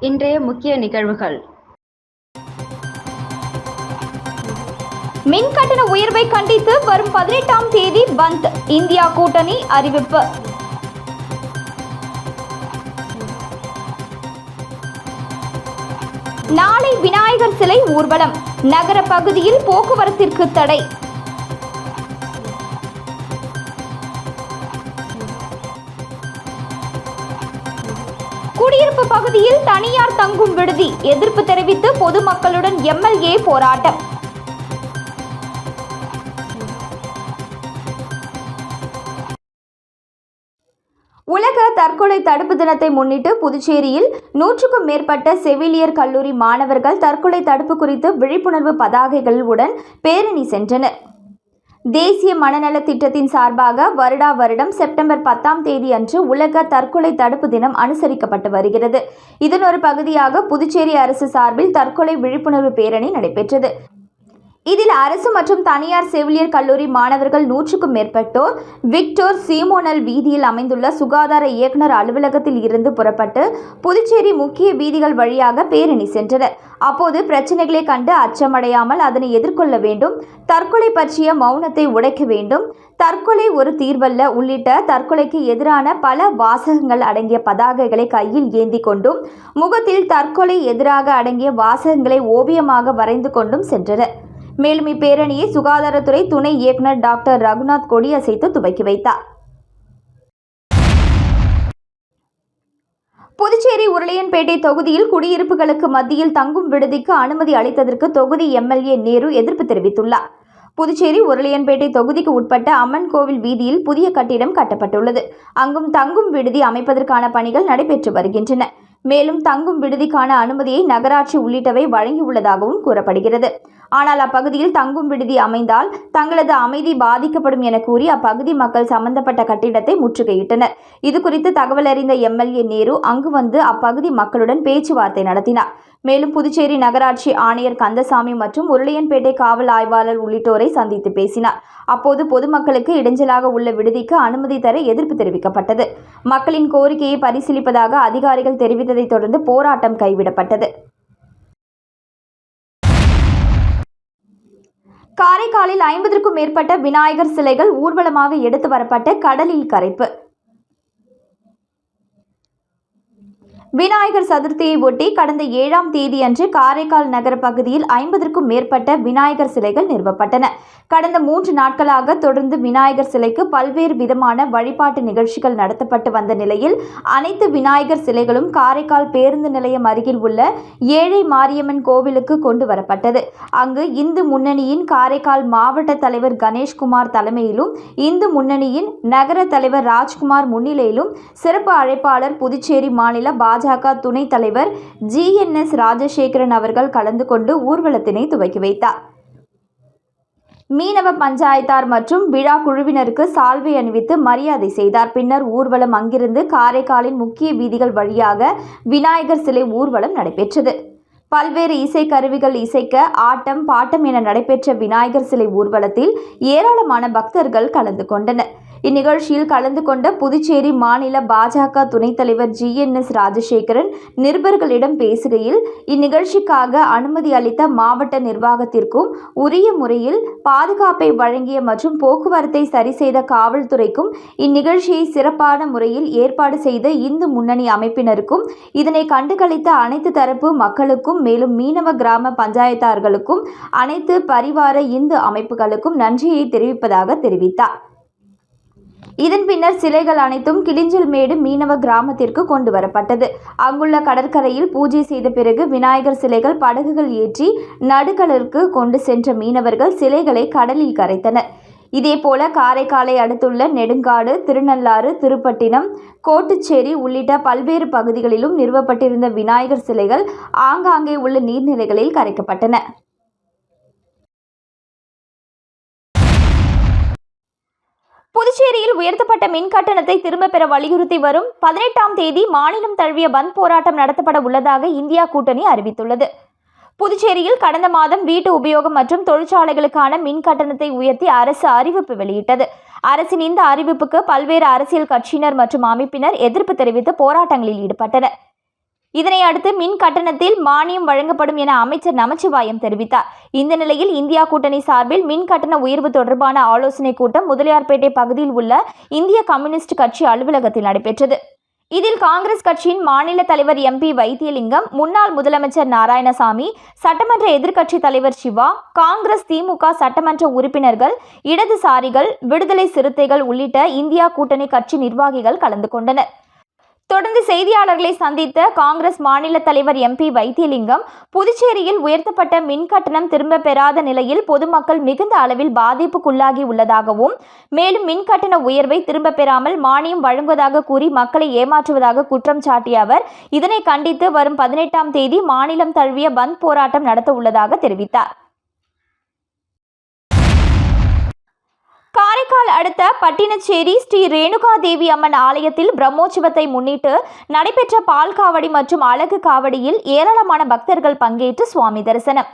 இன்றைய முக்கிய நிகழ்வுகள். மின் கட்டண உயர்வை கண்டித்து வரும் பதினெட்டாம் தேதி பந்த் இந்தியா கூட்டணி அறிவிப்பு. நாளை விநாயகர் சிலை ஊர்வலம் நகர பகுதியில் போக்குவரத்திற்கு தடை. குடியிருப்பு பகுதியில் தனியார் தங்கும் விடுதி எதிர்ப்பு தெரிவித்து பொதுமக்களுடன் எம்எல்ஏ போராட்டம். உலக தற்கொலை தடுப்பு தினத்தை முன்னிட்டு புதுச்சேரியில் நூற்றுக்கும் மேற்பட்ட செவிலியர் கல்லூரி மாணவர்கள் தற்கொலை தடுப்பு குறித்து விழிப்புணர்வு பதாகைகளுடன் பேரணி சென்றனர். தேசிய மனநல திட்டத்தின் சார்பாக வருடா வருடம் செப்டம்பர் பத்தாம் தேதி அன்று உலக தற்கொலை தடுப்பு தினம் அனுசரிக்கப்பட்டு வருகிறது. இதன் ஒரு பகுதியாக புதுச்சேரி அரசு சார்பில் தற்கொலை விழிப்புணர்வு பேரணி நடைபெற்றது. இதில் அரசு மற்றும் தனியார் செவிலியர் கல்லூரி மாணவர்கள் நூற்றுக்கும் மேற்பட்டோர் விக்டோர் சீமோனல் வீதியில் அமைந்துள்ள சுகாதார இயக்குனர் அலுவலகத்தில் இருந்து புறப்பட்டு புதுச்சேரி முக்கிய வீதிகள் வழியாக பேரணி சென்றனர். அப்போது பிரச்சனைகளை கண்டு அச்சமடையாமல் அதனை எதிர்கொள்ள வேண்டும் தற்கொலை பற்றிய மௌனத்தை உடைக்க வேண்டும் தற்கொலை ஒரு தீர்வல்ல உள்ளிட்ட தற்கொலைக்கு எதிரான பல வாசகங்கள் அடங்கிய பதாகைகளை கையில் ஏந்தி கொண்டும் முகத்தில் தற்கொலை எதிராக அடங்கிய வாசகங்களை ஓவியமாக வரைந்து கொண்டும் சென்றனர். மேலும் இப்பேரணியை சுகாதாரத்துறை துணை இயக்குநர் டாக்டர் ரகுநாத் கொடியசைத்து துவக்கி வைத்தார். புதுச்சேரி உருளையன்பேட்டை தொகுதியில் குடியிருப்புகளுக்கு மத்தியில் தங்கும் விடுதிக்கு அனுமதி அளித்ததற்கு தொகுதி எம்எல்ஏ நேரு எதிர்ப்பு தெரிவித்துள்ளார். புதுச்சேரி உருளையன்பேட்டை தொகுதிக்கு உட்பட்ட அம்மன் கோவில் வீதியில் புதிய கட்டிடம் கட்டப்பட்டுள்ளது. அங்கும் தங்கும் விடுதி அமைப்பதற்கான பணிகள் நடைபெற்று வருகின்றன. மேலும் தங்கும் விடுதிக்கான அனுமதியை நகராட்சி உள்ளிட்டவை வழங்கியுள்ளதாகவும் கூறப்படுகிறது. ஆனால் அப்பகுதியில் தங்கும் விடுதி அமைந்தால் தங்களது அமைதி பாதிக்கப்படும் என கூறி அப்பகுதி மக்கள் சம்பந்தப்பட்ட கட்டிடத்தை முற்றுகையிட்டனர். இதுகுறித்து தகவல் அறிந்த எம்எல்ஏ நேரு அங்கு வந்து அப்பகுதி மக்களுடன் பேச்சுவார்த்தை நடத்தினார். மேலும் புதுச்சேரி நகராட்சி ஆணையர் கந்தசாமி மற்றும் உருளையன்பேட்டை காவல் ஆய்வாளர் உள்ளிட்டோரை சந்தித்து பேசினார். அப்போது பொதுமக்களுக்கு இடைஞ்சலாக உள்ள விடுதிக்கு அனுமதி தர எதிர்ப்பு தெரிவிக்கப்பட்டது. மக்களின் கோரிக்கையை பரிசீலிப்பதாக அதிகாரிகள் தெரிவித்த தெரிவித்ததைத் தொடர்ந்து போராட்டம் கைவிடப்பட்டது. காரைக்காலில் ஐம்பதற்கும் மேற்பட்ட விநாயகர் சிலைகள் ஊர்வலமாக எடுத்து வரப்பட்ட கடலில் கரைப்பு. விநாயகர் சதுர்த்தியை ஒட்டி கடந்த ஏழாம் தேதியன்று காரைக்கால் நகர பகுதியில் ஐம்பதற்கும் மேற்பட்ட விநாயகர் சிலைகள் நிறுவப்பட்டன. கடந்த மூன்று நாட்களாக தொடர்ந்து விநாயகர் சிலைக்கு பல்வேறு விதமான வழிபாட்டு நிகழ்ச்சிகள் நடத்தப்பட்டு வந்த நிலையில் அனைத்து விநாயகர் சிலைகளும் காரைக்கால் பேருந்து நிலையம் அருகில் உள்ள ஏழை மாரியம்மன் கோவிலுக்கு கொண்டு வரப்பட்டது. அங்கு இந்து முன்னணியின் காரைக்கால் மாவட்ட தலைவர் கணேஷ்குமார் தலைமையிலும் இந்து முன்னணியின் நகர தலைவர் ராஜ்குமார் முன்னிலையிலும் சிறப்பு அழைப்பாளர் புதுச்சேரி மாநில பாஜக துணைத் தலைவர் ஜிஎன்எஸ் ராஜசேகரன் அவர்கள் கலந்து கொண்டு ஊர்வலத்தினை துவக்கி வைத்தார். மீனவ பஞ்சாயத்தார் மற்றும் விழா குழுவினருக்கு சால்வை அணிவித்து மரியாதை செய்தார். பின்னர் ஊர்வலம் அங்கிருந்து காரைக்காலின் முக்கிய வீதிகள் வழியாக விநாயகர் சிலை ஊர்வலம் நடைபெற்றது. பல்வேறு இசை கருவிகள் இசைக்க ஆட்டம் பாட்டம் என நடைபெற்ற விநாயகர் சிலை ஊர்வலத்தில் ஏராளமான பக்தர்கள் கலந்து கொண்டனர். இந்நிகழ்ச்சியில் கலந்து கொண்ட புதுச்சேரி மாநில பாஜக துணைத் தலைவர் ஜி. என். எஸ். ராஜசேகரன் நிருபர்களிடம் பேசுகையில் இந்நிகழ்ச்சிக்காக அனுமதி அளித்த மாவட்ட நிர்வாகத்திற்கும் உரிய முறையில் பாதுகாப்பை வழங்கிய மற்றும் போக்குவரத்தை சரி செய்த காவல்துறைக்கும் இந்நிகழ்ச்சியை சிறப்பான முறையில் ஏற்பாடு செய்த இந்து முன்னணி அமைப்பினருக்கும் இதனை கண்டுகளித்த அனைத்து தரப்பு மக்களுக்கும் மேலும் மீனவ கிராம பஞ்சாயத்தார்களுக்கும் அனைத்து பரிவார இந்து அமைப்புகளுக்கும் நன்றியை தெரிவிப்பதாக தெரிவித்தார். இதன் பின்னர் சிலைகள் அனைத்தும் கிளிஞ்சல்மேடு மீனவ கிராமத்திற்கு கொண்டு வரப்பட்டது. அங்குள்ள கடற்கரையில் பூஜை செய்த பிறகு விநாயகர் சிலைகள் படகுகள் ஏற்றி நடுக்கடலுக்கு கொண்டு சென்ற மீனவர்கள் சிலைகளை கடலில் கரைத்தனர். இதேபோல காரைக்காலை அடுத்துள்ள நெடுங்காடு திருநள்ளாறு திருப்பட்டினம் கோட்டுச்சேரி உள்ளிட்ட பல்வேறு பகுதிகளிலும் நிறுவப்பட்டிருந்த விநாயகர் சிலைகள் ஆங்காங்கே உள்ள நீர்நிலைகளில் கரைக்கப்பட்டன. புதுச்சேரியில் உயர்த்தப்பட்ட மின் கட்டணத்தை திரும்பப் பெற வலியுறுத்தி வரும் பதினெட்டாம் தேதி மாநிலம் தழுவிய பந்த் போராட்டம் நடத்தப்பட உள்ளதாக இந்தியா கூட்டணி அறிவித்துள்ளது. புதுச்சேரியில் கடந்த மாதம் வீட்டு உபயோகம் மற்றும் தொழிற்சாலைகளுக்கான மின் கட்டணத்தை உயர்த்தி அரசு அறிவிப்பு வெளியிட்டது. அரசின் இந்த அறிவிப்புக்கு பல்வேறு அரசியல் கட்சியினர் மற்றும் அமைப்பினர் எதிர்ப்பு தெரிவித்து போராட்டங்களில் ஈடுபட்டனர். இதனை அடுத்து மின் கட்டணத்தில் மானியம் வழங்கப்படும் என அமைச்சர் நமச்சிவாயம் தெரிவித்தார். இந்த நிலையில் இந்தியா கூட்டணி சார்பில் மின் கட்டண உயர்வு தொடர்பான ஆலோசனை கூட்டம் முதலியார்பேட்டை பகுதியில் உள்ள இந்திய கம்யூனிஸ்ட் கட்சி அலுவலகத்தில் நடைபெற்றது. இதில் காங்கிரஸ் கட்சியின் மாநில தலைவர் எம்பி வைத்தியலிங்கம் முன்னாள் முதலமைச்சர் நாராயணசாமி சட்டமன்ற எதிர்க்கட்சி தலைவர் சிவா காங்கிரஸ் திமுக சட்டமன்ற உறுப்பினர்கள் இடதுசாரிகள் விடுதலை சிறுத்தைகள் உள்ளிட்ட இந்தியா கூட்டணி கட்சி நிர்வாகிகள் கலந்து கொண்டனர். தொடர்ந்து செய்தியாளர்களை சந்தித்த காங்கிரஸ் மாநில தலைவர் எம்பி வைத்தியலிங்கம் புதுச்சேரியில் உயர்த்தப்பட்ட மின் கட்டணம் திரும்ப பெறாத நிலையில் பொதுமக்கள் மிகுந்த அளவில் பாதிப்புக்குள்ளாகி உள்ளதாகவும் மேலும் மின் கட்டண உயர்வை திரும்ப பெறாமல் மானியம் வழங்குவதாக கூறி மக்களை ஏமாற்றுவதாக குற்றம் சாட்டிய அவர் இதனை கண்டித்து வரும் பதினெட்டாம் தேதி மாநிலம் தழுவிய பந்த் போராட்டம் நடத்த உள்ளதாக தெரிவித்தார். காரைக்கால் அடுத்த பட்டினச்சேரி ஸ்ரீ ரேணுகா தேவி அம்மன் ஆலயத்தில் பிரம்மோற்சவத்தை முன்னிட்டு நடைபெற்ற பால் காவடி மற்றும் அழகு காவடியில் ஏராளமான பக்தர்கள் பங்கேற்று சுவாமி தரிசனம்.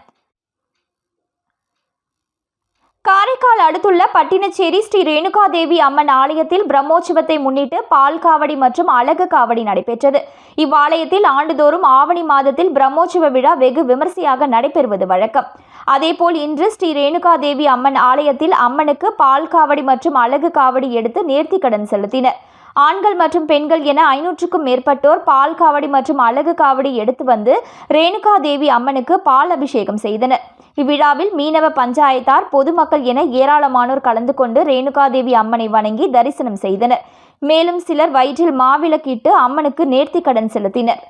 காரைக்கால் அடுத்துள்ள பட்டினச்சேரி ஸ்ரீ ரேணுகாதேவி அம்மன் ஆலயத்தில் பிரம்மோற்சவத்தை முன்னிட்டு பால் காவடி மற்றும் அழகு காவடி நடைபெற்றது. இவ்வாலயத்தில் ஆண்டுதோறும் ஆவணி மாதத்தில் பிரம்மோற்சவ விழா வெகு விமர்சையாக நடைபெறுவது வழக்கம். அதேபோல் இன்று ஸ்ரீ ரேணுகாதேவி அம்மன் ஆலயத்தில் அம்மனுக்கு பால் காவடி மற்றும் அழகு காவடி எடுத்து நேர்த்திக்கடன் செலுத்தினர். ஆண்கள் மற்றும் பெண்கள் என ஐநூற்றுக்கும் மேற்பட்டோர் பால் காவடி மற்றும் அழகு காவடி எடுத்து வந்து ரேணுகாதேவி அம்மனுக்கு பால் அபிஷேகம் செய்தனர். இவ்விழாவில் மீனவ பஞ்சாயத்தார் பொதுமக்கள் என ஏராளமானோர் கலந்து கொண்டு ரேணுகாதேவி அம்மனை வணங்கி தரிசனம் செய்தனர். மேலும் சிலர் வயிற்றில் மாவிளக்கிட்டு அம்மனுக்கு நேர்த்திக்கடன் செலுத்தினர்.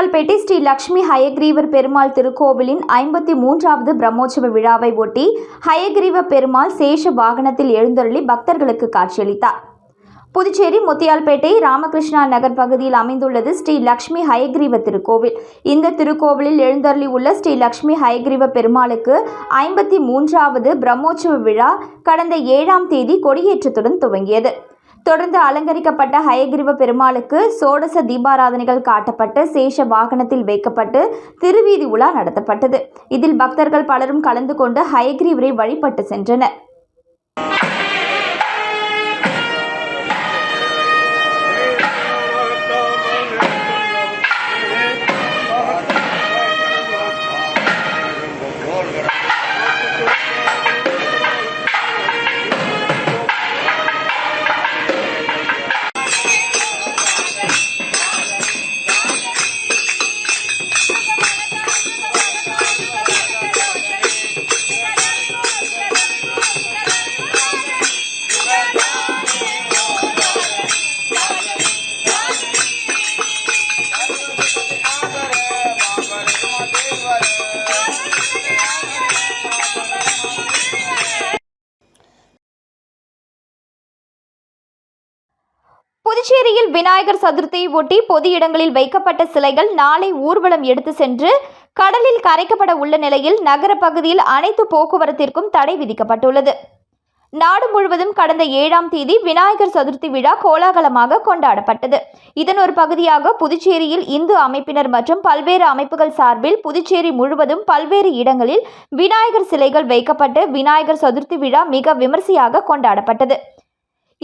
முத்தியால்பேட்டை ஸ்ரீ லக்ஷ்மி ஹயக்ரீவர் பெருமாள் திருக்கோவிலின் ஐம்பத்தி மூன்றாவது பிரம்மோற்சவ விழாவை ஒட்டி ஹயக்ரீவ பெருமாள் சேஷ வாகனத்தில் எழுந்தருளி பக்தர்களுக்கு காட்சியளித்தார். புதுச்சேரி முத்தியால்பேட்டை ராமகிருஷ்ணா நகர் பகுதியில் அமைந்துள்ளது ஸ்ரீ லக்ஷ்மி ஹயக்ரீவ திருக்கோவில். இந்த திருக்கோவிலில் எழுந்தருளி உள்ள ஸ்ரீ லக்ஷ்மி ஹயக்ரீவ பெருமாளுக்கு ஐம்பத்தி மூன்றாவது பிரம்மோற்சவ விழா கடந்த ஏழாம் தேதி கொடியேற்றத்துடன் துவங்கியது. தொடர்ந்து அலங்கரிக்கப்பட்ட ஹயகிரிவ பெருமாளுக்கு சோடச தீபாராதனைகள் காட்டப்பட்டு சேஷ வாகனத்தில் வைக்கப்பட்டு திருவீதி உலா நடத்தப்பட்டது. இதில் பக்தர்கள் பலரும் கலந்து கொண்டு ஹயகிரிவரை வழிபட்டு சென்றனர். விநாயகர் சதுர்த்தியை ஒட்டி பொது இடங்களில் வைக்கப்பட்ட சிலைகள் நாளை ஊர்வலம் எடுத்து சென்று கடலில் கரைக்கப்பட உள்ள நிலையில் நகர பகுதியில் அனைத்து போக்குவரத்திற்கும் தடை விதிக்கப்பட்டுள்ளது. நாடு முழுவதும் கடந்த ஏழாம் தேதி விநாயகர் சதுர்த்தி விழா கோலாகலமாக கொண்டாடப்பட்டது. இதன் ஒரு பகுதியாக புதுச்சேரியில் இந்து அமைப்பினர் மற்றும் பல்வேறு அமைப்புகள் சார்பில் புதுச்சேரி முழுவதும் பல்வேறு இடங்களில் விநாயகர் சிலைகள் வைக்கப்பட்டு விநாயகர் சதுர்த்தி விழா மிக விமர்சையாக கொண்டாடப்பட்டது.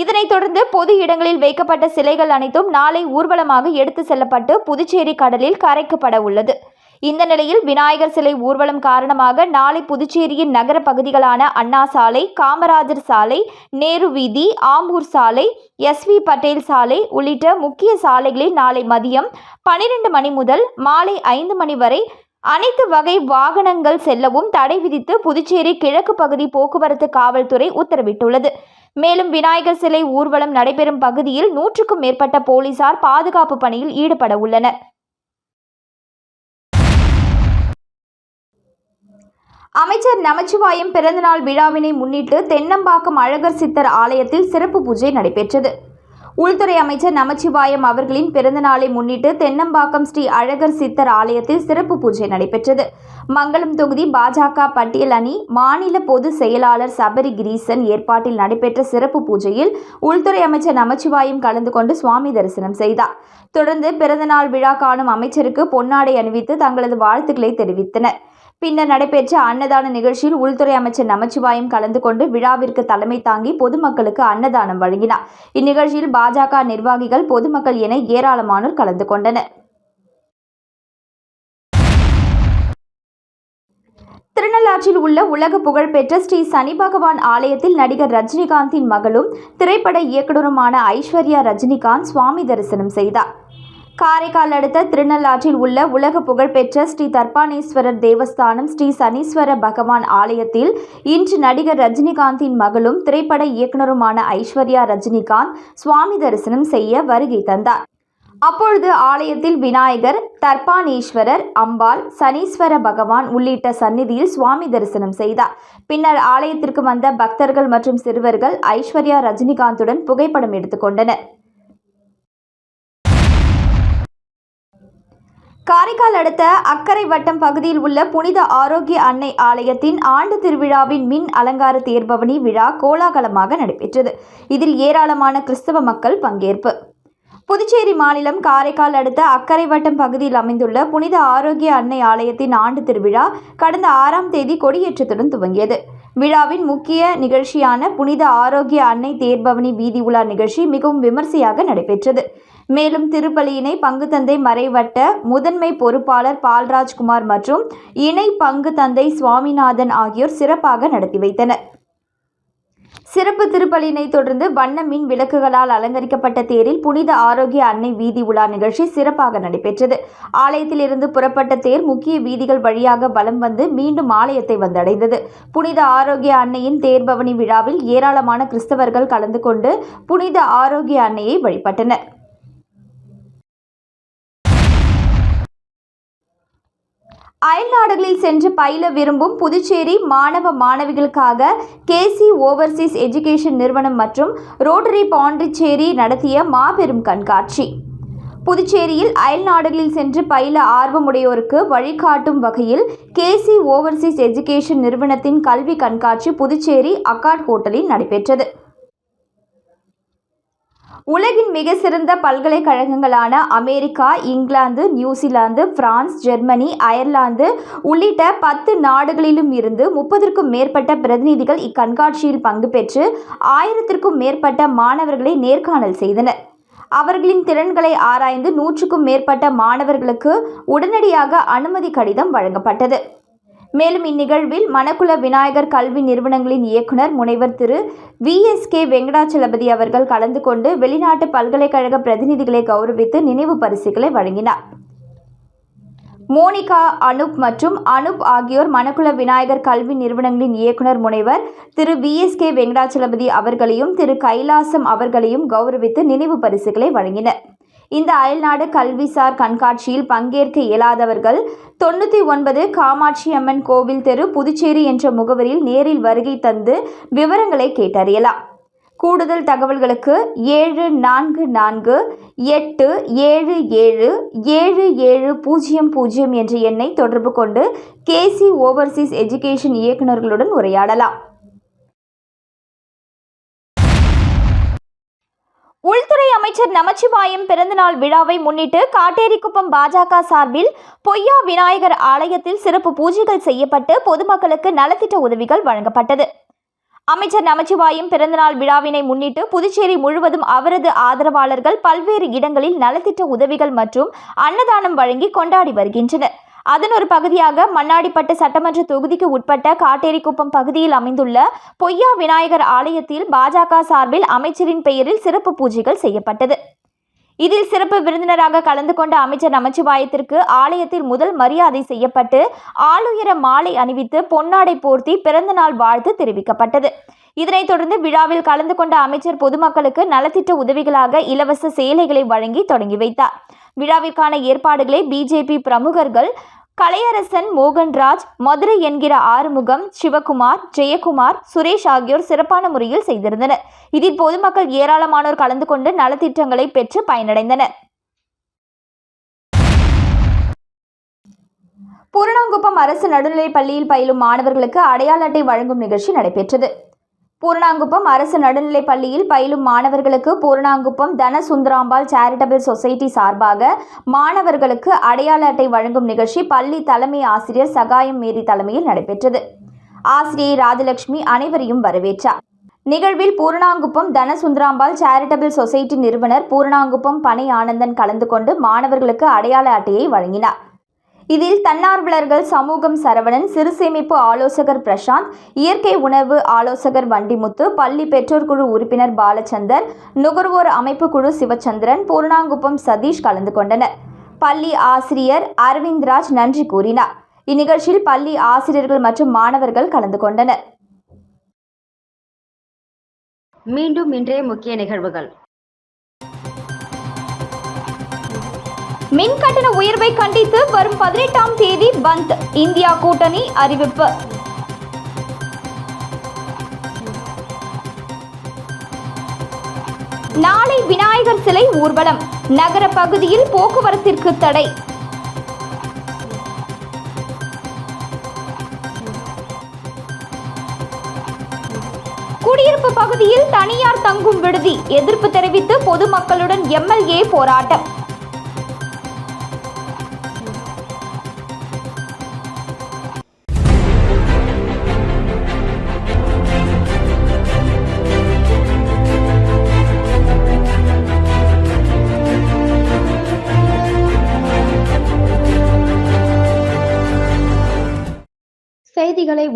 இதனைத் தொடர்ந்து பொது இடங்களில் வைக்கப்பட்ட சிலைகள் அனைத்தும் நாளை ஊர்வலமாக எடுத்து செல்லப்பட்டு புதுச்சேரி கடலில் கரைக்கப்பட உள்ளது. இந்த நிலையில் விநாயகர் சிலை ஊர்வலம் காரணமாக நாளை புதுச்சேரியின் நகர பகுதிகளான அண்ணா சாலை காமராஜர் சாலை நேரு வீதி ஆம்பூர் சாலை எஸ்வி பட்டேல் சாலை உள்ளிட்ட முக்கிய சாலைகளில் நாளை மதியம் பனிரெண்டு மணி முதல் மாலை ஐந்து மணி வரை அனைத்து வகை வாகனங்கள் செல்லவும் தடை விதித்து புதுச்சேரி கிழக்கு பகுதி போக்குவரத்து காவல்துறை உத்தரவிட்டுள்ளது. மேலும் விநாயகர் சிலை ஊர்வலம் நடைபெறும் பகுதியில் நூற்றுக்கும் மேற்பட்ட போலீசார் பாதுகாப்பு பணியில் ஈடுபட உள்ளனர். அமைச்சர் நமச்சிவாயம் பிறந்தநாள் விழாவினை முன்னிட்டு தென்னம்பாக்கம் அழகர் சித்தர் ஆலயத்தில் சிறப்பு பூஜை நடைபெற்றது. உள்துறை அமைச்சர் நமச்சிவாயம் அவர்களின் பிறந்தநாளை முன்னிட்டு தென்னம்பாக்கம் ஸ்ரீ அழகர் சித்தர் ஆலயத்தில் சிறப்பு பூஜை நடைபெற்றது. மங்களம் தொகுதி பாஜக பட்டியல் அணி மாநில பொதுச் செயலாளர் சபரி கிரீசன் ஏற்பாட்டில் நடைபெற்ற சிறப்பு பூஜையில் உள்துறை அமைச்சர் நமச்சிவாயம் கலந்து கொண்டு சுவாமி தரிசனம் செய்தார். தொடர்ந்து பிறந்தநாள் விழா காணும் அமைச்சருக்கு பொன்னாடை அணிவித்து தங்களது வாழ்த்துக்களை தெரிவித்தனர். பின்னர் நடைபெற்ற அன்னதான நிகழ்ச்சியில் உள்துறை அமைச்சர் நமச்சிவாயம் கலந்து கொண்டு விழாவிற்கு தலைமை தாங்கி பொதுமக்களுக்கு அன்னதானம் வழங்கினார். இந்நிகழ்ச்சியில் பாஜக நிர்வாகிகள் பொதுமக்கள் என ஏராளமானோர் கலந்து கொண்டனர். திருநள்ளாற்றில் உள்ள உலக புகழ்பெற்ற ஸ்ரீ சனி பகவான் ஆலயத்தில் நடிகர் ரஜினிகாந்தின் மகளும் திரைப்பட இயக்குனருமான ஐஸ்வர்யா ரஜினிகாந்த் சுவாமி தரிசனம் செய்தார். காரைக்கால் அடுத்த திருநள்ளாற்றில் உள்ள உலக புகழ்பெற்ற ஸ்ரீ தர்பானேஸ்வரர் தேவஸ்தானம் ஸ்ரீ சனீஸ்வர பகவான் ஆலயத்தில் இன்று நடிகர் ரஜினிகாந்தின் மகளும் திரைப்பட இயக்குனருமான ஐஸ்வர்யா ரஜினிகாந்த் சுவாமி தரிசனம் செய்ய வருகை தந்தார். அப்பொழுது ஆலயத்தில் விநாயகர் தர்பானேஸ்வரர் அம்பாள் சனீஸ்வர பகவான் உள்ளிட்ட சந்நிதியில் சுவாமி தரிசனம் செய்தார். பின்னர் ஆலயத்திற்கு வந்த பக்தர்கள் மற்றும் சிறுவர்கள் ஐஸ்வர்யா ரஜினிகாந்துடன் புகைப்படம் எடுத்துக்கொண்டனர் காரைக்கால் அடுத்த அக்கரை வட்டம் பகுதியில் உள்ள புனித ஆரோக்கிய அன்னை ஆலயத்தின் ஆண்டு திருவிழாவின் மின் அலங்கார தேர்பவனி விழா கோலாகலமாக நடைபெற்றது. இதில் ஏராளமான கிறிஸ்தவ மக்கள் பங்கேற்பு. புதுச்சேரி மாநிலம் காரைக்கால் அடுத்த அக்கரை வட்டம் பகுதியில் அமைந்துள்ள புனித ஆரோக்கிய அன்னை ஆலயத்தின் ஆண்டு திருவிழா கடந்த ஆறாம் தேதி கொடியேற்றத்துடன் துவங்கியது. விழாவின் முக்கிய நிகழ்ச்சியான புனித ஆரோக்கிய அன்னை தேர்பவனி வீதி உலா நிகழ்ச்சி மிகவும் விமர்சையாக நடைபெற்றது. மேலும் திருப்பலியினை பங்கு தந்தை மறைவட்ட முதன்மை பொறுப்பாளர் பால்ராஜ்குமார் மற்றும் இணை பங்கு தந்தை சுவாமிநாதன் ஆகியோர் சிறப்பாக நடத்தி வைத்தனர். சிறப்பு திருப்பலியினை தொடர்ந்து வண்ண மின் விளக்குகளால் அலங்கரிக்கப்பட்ட தேரில் புனித ஆரோக்கிய அன்னை வீதி உலா நிகழ்ச்சி சிறப்பாக நடைபெற்றது. ஆலயத்தில் இருந்து புறப்பட்ட தேர் முக்கிய வீதிகள் வழியாக பலம் வந்து மீண்டும் ஆலயத்தை வந்தடைந்தது. புனித ஆரோக்கிய அன்னையின் தேர்பவனி விழாவில் ஏராளமான கிறிஸ்தவர்கள் கலந்து கொண்டு புனித ஆரோக்கிய அன்னையை வழிபட்டனர். அயல்நாடுகளில் சென்று பயில விரும்பும் புதுச்சேரி மாணவ மாணவிகளுக்காக கேசி ஓவர்சீஸ் எஜுகேஷன் நிறுவனம் மற்றும் ரோட்டரி பாண்டிச்சேரி நடத்திய மாபெரும் கண்காட்சி. புதுச்சேரியில் அயல்நாடுகளில் சென்று பயில ஆர்வமுடையோருக்கு வழிகாட்டும் வகையில் கேசி ஓவர்சீஸ் எஜுகேஷன் நிறுவனத்தின் கல்வி கண்காட்சி புதுச்சேரி அக்காட் ஹோட்டலில் நடைபெற்றது. உலகின் மிக சிறந்த பல்கலைக்கழகங்களான America England New Zealand France Germany Ireland உள்ளிட்ட பத்து நாடுகளிலும் இருந்து முப்பதற்கும் மேற்பட்ட பிரதிநிதிகள் இக்கண்காட்சியில் பங்கு பெற்று ஆயிரத்திற்கும் மேற்பட்ட மாணவர்களை நேர்காணல் செய்தனர். அவர்களின் திறன்களை ஆராய்ந்து நூற்றுக்கும் மேற்பட்ட மாணவர்களுக்கு உடனடியாக அனுமதி கடிதம் வழங்கப்பட்டது. மேலும் இந்நிகழ்வில் மணக்குள விநாயகர் கல்வி நிறுவனங்களின் இயக்குனர் முனைவர் திரு விஎஸ்கே வெங்கடாச்சலபதி அவர்கள் கலந்து கொண்டு வெளிநாட்டு பல்கலைக்கழக பிரதிநிதிகளை கௌரவித்து நினைவு பரிசுகளை வழங்கினார். மோனிகா அனுப் மற்றும் அனுப் ஆகியோர் மணக்குள விநாயகர் கல்வி நிறுவனங்களின் இயக்குனர் முனைவர் திரு விஎஸ்கே வெங்கடாச்சலபதி அவர்களையும் திரு கைலாசம் அவர்களையும் கௌரவித்து நினைவு பரிசுகளை வழங்கினர். இந்த அயல்நாடு கல்விசார் கண்காட்சியில் பங்கேற்க இயலாதவர்கள் தொண்ணூற்றி ஒன்பது காமாட்சி அம்மன் கோவில் தெரு புதுச்சேரி என்ற முகவரியில் நேரில் வருகை தந்து விவரங்களை கேட்டறியலாம். கூடுதல் தகவல்களுக்கு ஏழு நான்கு நான்கு எட்டு ஏழு ஏழு ஏழு ஏழு பூஜ்ஜியம் பூஜ்ஜியம் என்ற எண்ணை தொடர்பு கொண்டு கேசி ஓவர்சீஸ் எஜுகேஷன் இயக்குநர்களுடன் உரையாடலாம். உள்துறை அமைச்சர் நமச்சிவாயம் பிறந்தநாள் விழாவை முன்னிட்டு காட்டேரிக்குப்பம் பாஜக சார்பில் பொய்யா விநாயகர் ஆலயத்தில் சிறப்பு பூஜைகள் செய்யப்பட்டு பொதுமக்களுக்கு நலத்திட்ட உதவிகள் வழங்கப்பட்டது. அமைச்சர் நமச்சிவாயம் பிறந்தநாள் விழாவினை முன்னிட்டு புதுச்சேரி முழுவதும் அவரது ஆதரவாளர்கள் பல்வேறு இடங்களில் நலத்திட்ட உதவிகள் மற்றும் அன்னதானம் வழங்கி கொண்டாடி வருகின்றனர். அதன் ஒரு பகுதியாக மண்ணாடிப்பட்டு சட்டமன்ற தொகுதிக்கு உட்பட்ட காட்டேரிக்குப்பம் பகுதியில் அமைந்துள்ள பொய்யா விநாயகர் ஆலயத்தில் பாஜக சார்பில் அமைச்சரின் பெயரில் சிறப்பு பூஜைகள் செய்யப்பட்டது. இதில் சிறப்பு விருந்தினராக கலந்து கொண்ட அமைச்சர் நமச்சிவாயத்திற்கு ஆலயத்தில் முதல் மரியாதை செய்யப்பட்டு ஆளுயர மாலை அணிவித்து பொன்னாடை போர்த்தி பிறந்தநாள் வாழ்த்து தெரிவிக்கப்பட்டது. இதனைத் தொடர்ந்து விழாவில் கலந்து கொண்ட அமைச்சர் பொதுமக்களுக்கு நலத்திட்ட உதவிகளாக இலவச சேலைகளை வழங்கி தொடங்கி வைத்தார். விழாவிற்கான ஏற்பாடுகளை பிஜேபி பிரமுகர்கள் கலையரசன் மோகன்ராஜ் மதுரை என்கிற ஆறுமுகம் சிவகுமார் ஜெயக்குமார் சுரேஷ் ஆகியோர் சிறப்பான முறையில் செய்திருந்தனர். இதில் பொதுமக்கள் ஏராளமானோர் கலந்து கொண்டு நலத்திட்டங்களை பெற்று பயனடைந்தனர். பூரணாங்குப்பம் அரசு நடுநிலைப் பள்ளியில் பயிலும் மாணவர்களுக்கு அடையாள அட்டை வழங்கும் நிகழ்ச்சி நடைபெற்றது. பூர்ணாங்குப்பம் அரசு நடுநிலைப் பள்ளியில் பயிலும் மாணவர்களுக்கு பூரணாங்குப்பம் தனசுந்தராம்பாள் சேரிட்டபிள் சொசைட்டி சார்பாக மாணவர்களுக்கு அடையாள அட்டை வழங்கும் நிகழ்ச்சி பள்ளி தலைமை ஆசிரியர் சகாயம் மேரி தலைமையில் நடைபெற்றது. ஆசிரியை ராஜலட்சுமி அனைவரையும் வரவேற்றார். நிகழ்வில் பூர்ணாங்குப்பம் தனசுந்தராம்பாள் சேரிட்டபிள் சொசைட்டி நிறுவனர் பூர்ணாங்குப்பம் பனை ஆனந்தன் கலந்து கொண்டு மாணவர்களுக்கு அடையாள அட்டையை வழங்கினார். இதில் தன்னார்வலர்கள் சமூகம் சரவணன் சிறுசேமிப்பு ஆலோசகர் பிரசாந்த் இயற்கை உணவு ஆலோசகர் வண்டிமுத்து பள்ளி பெற்றோர் குழு உறுப்பினர் பாலச்சந்தர் நுகர்வோர் அமைப்பு குழு சிவச்சந்திரன் பூர்ணாங்குப்பம் சதீஷ் கலந்து கொண்டனர். பள்ளி ஆசிரியர் அரவிந்த்ராஜ் நன்றி கூறினார். இந்நிகழ்ச்சியில் பள்ளி ஆசிரியர்கள் மற்றும் மாணவர்கள் கலந்து கொண்டனர். மீண்டும் இன்றைய முக்கிய நிகழ்வுகள். மின் கட்டண உயர்வை கண்டித்து வரும் பதினெட்டாம் தேதி பந்த் இந்தியா கூட்டணி அறிவிப்பு. நாளை விநாயகர் சிலை ஊர்வலம் நகர பகுதியில் போக்குவரத்திற்கு தடை. குடியிருப்பு பகுதியில் தனியார் தங்கும் விடுதி எதிர்ப்பு தெரிவித்து பொதுமக்களுடன் எம்எல்ஏ போராட்டம்.